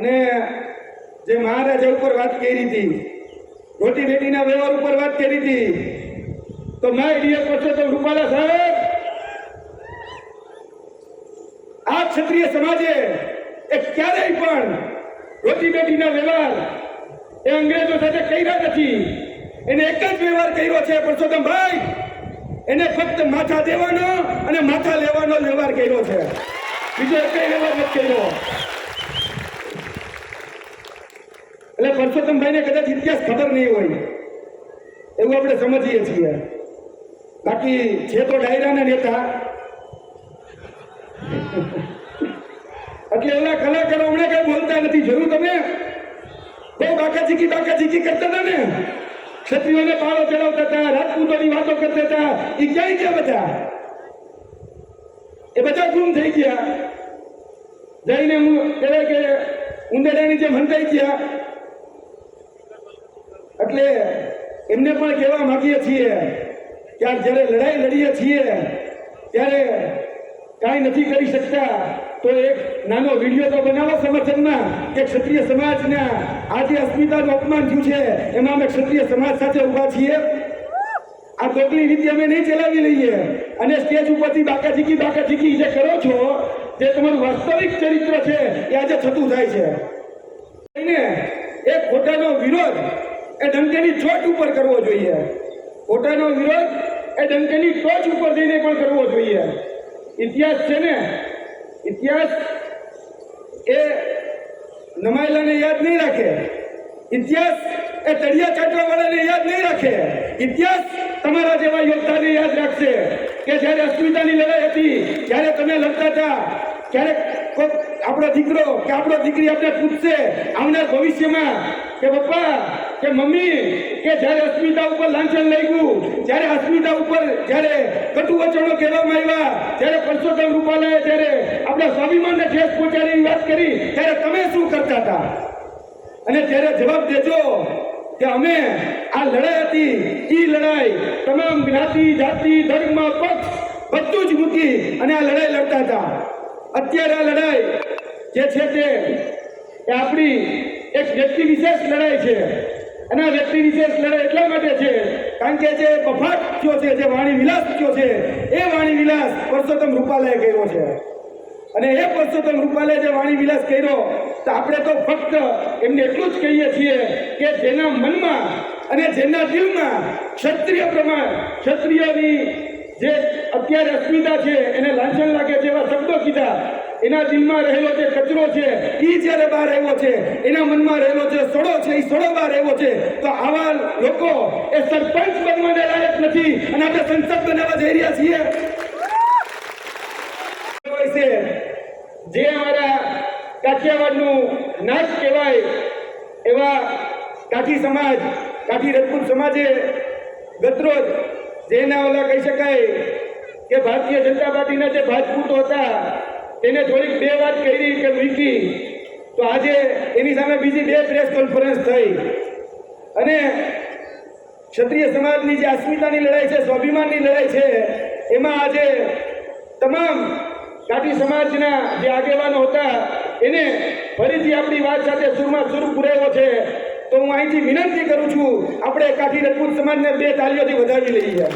અને જે મહારાજા ઉપર વાત કરી હતી, રોટી બેટીના વ્યવહાર ઉપર વાત કરી હતી, તો માય ડિયર પરસોત્તમ રૂપાલા સાહેબ, આ ક્ષત્રિય સમાજે એ ક્યારેય પણ રોટી બેટીના વ્યવહાર એ અંગ્રેજો સાથે કર્યા નથી. એને એક જ વ્યવહાર કર્યો છે પરસોત્તમભાઈ. એને ફક્ત માથા દેવાનો અને માથા લેવાનો વ્યવહાર કર્યો છે. બીજો એક વ્યવહાર નથી કર્યો. એટલે પરસોત્તમભાઈને કદાચ ઇતિહાસ ખબર નહીં હોય. એવું આપણે સમજીએ છીએ. બાકી છે તો ડાયરાના નેતા. એટલે એના કલાકારો હમણે કઈ બોલતા નથી. જોયું તમે? બહુ બાકાચીકી બાકાચીકી કરતા હતા ને? ક્ષત્રિયોને પાળો ચડાવતા હતા, રાજપૂતોની વાતો કરતા હતા. એ ક્યાંય ગયા બધા? એ બધા ગુમ થઈ ગયા. જઈને હું કહેવાય કે ઉંદરડાની જેમ હંતાઈ ગયા. એટલે એમને પણ કહેવા માંગીએ છીએ કે જ્યારે લડાઈ લડીએ છીએ, ત્યારે કાંઈ નથી કરી શકતા, તો એક નાનો વીડિયો તો બનાવો સમર્થનમાં કે ક્ષત્રિય સમાજના આજે અસ્મિતાનું અપમાન થયું છે, એમાં અમે ક્ષત્રિય સમાજ સાથે ઊભા છીએ. આ કોકલી રીતે અમે નહીં ચલાવી લઈએ. અને સ્ટેજ ઉપરથી બાકા ઝીકી બાકા ઝીકી જે કરો છો જે તમારું વાસ્તવિક ચરિત્ર છે, એ આજે થતું થાય છે. એને એ ખોટાનો વિરોધ એ ડંકેની ચોટ ઉપર કરવો જોઈએ. ખોટાનો વિરોધ એ ડંકેની ટોચ ઉપર જઈને પણ કરવો જોઈએ. ઇતિહાસ છે ને, ઇતિહાસ એ નમાયેલાને યાદ નહીં રાખે. ઇતિહાસ એ તળિયા ચાટવા વાળાને યાદ નહીં રાખે. ઇતિહાસ તમારા જેવા યોદ્ધાને યાદ રાખશે કે જ્યારે અસ્મિતાની લડાઈ હતી, ત્યારે તમે લડતા હતા. ક્યારેક આપણો દીકરો કે આપણો દીકરી આપણે પૂછશે આવનાર ભવિષ્યમાં કે પપ્પા, કે મમ્મી, કે જ્યારે અસ્મિતા ઉપર લાંછન લાગ્યું, જ્યારે અસ્મિતા ઉપર જ્યારે કટુ વચનો કહેવામાં આવ્યા, જ્યારે પરસોત્તમ રૂપાલાએ જ્યારે આપણા સ્વાભિમાનને ઠેસ પહોંચાડીની વાત કરી, ત્યારે તમે શું કરતા હતા? અને ત્યારે જવાબ દેજો કે અમે આ લડાઈ હતી એ લડાઈ તમામ જ્ઞાતિ, જાતિ, ધર્મ, પક્ષ બધું જ મૂકી અને આ લડાઈ લડતા હતા. અત્યારે આ લડાઈ જે છે તે આપણી એક વ્યક્તિ વિશેષ લડાઈ છે. અને આ વ્યક્તિ વિશેષ લડાઈ એટલા માટે છે કારણ કે જે બફાટ થયો છે, જે વાણી વિલાસ થયો છે, એ વાણી વિલાસ પરસોત્તમ રૂપાલાએ કર્યો છે. અને એ પરસોત્તમ રૂપાલે જે વાણી વિલાસ કર્યો, તો આપણે તો ફક્ત એમને એટલું જ કહીએ છીએ કે જેના મનમાં અને જેના દિલમાં ક્ષત્રિય પ્રમાણ, ક્ષત્રિયની જે અત્યારે અસ્મિતા છે, એને લાંછન લાગે જેવા શબ્દો કીધા. એના દિલમાં રહેલો જે કચરો છે એ જ્યારે બહાર આવ્યો છે, એના મનમાં રહેલો જે સડો છે એ સડો બહાર આવ્યો છે, તો આવા લોકો એ સરપંચ બનવાને લાયક નથી અને આપણે સંસદ બનાવવા જઈ રહ્યા છીએ. જે અમારા કાઠિયાવાડનું નાચ કહેવાય એવા કાઠી સમાજ, કાઠી રજપૂત સમાજે ગતરોજ જેના ઓલા કહી શકાય કે ભારતીય જનતા પાર્ટીના જે રાજપૂતો હતા તેને થોડીક બે વાત કરી કે મૂકી તો આજે એની સામે બીજી બે પ્રેસ કોન્ફરન્સ થઈ. અને ક્ષત્રિય સમાજની જે અસ્મિતાની લડાઈ છે, સ્વાભિમાનની લડાઈ છે, એમાં આજે તમામ કાઠી સમાજના જે આગેવાનો હતા, એને ફરીથી આપણી વાત સાથે સુરમાં સુર પુરાવ્યો છે. તો હું અહીંથી વિનંતી કરું છું, આપણે કાઠી રજપૂત સમાજને બે તાલીઓથી વધાવી લઈએ.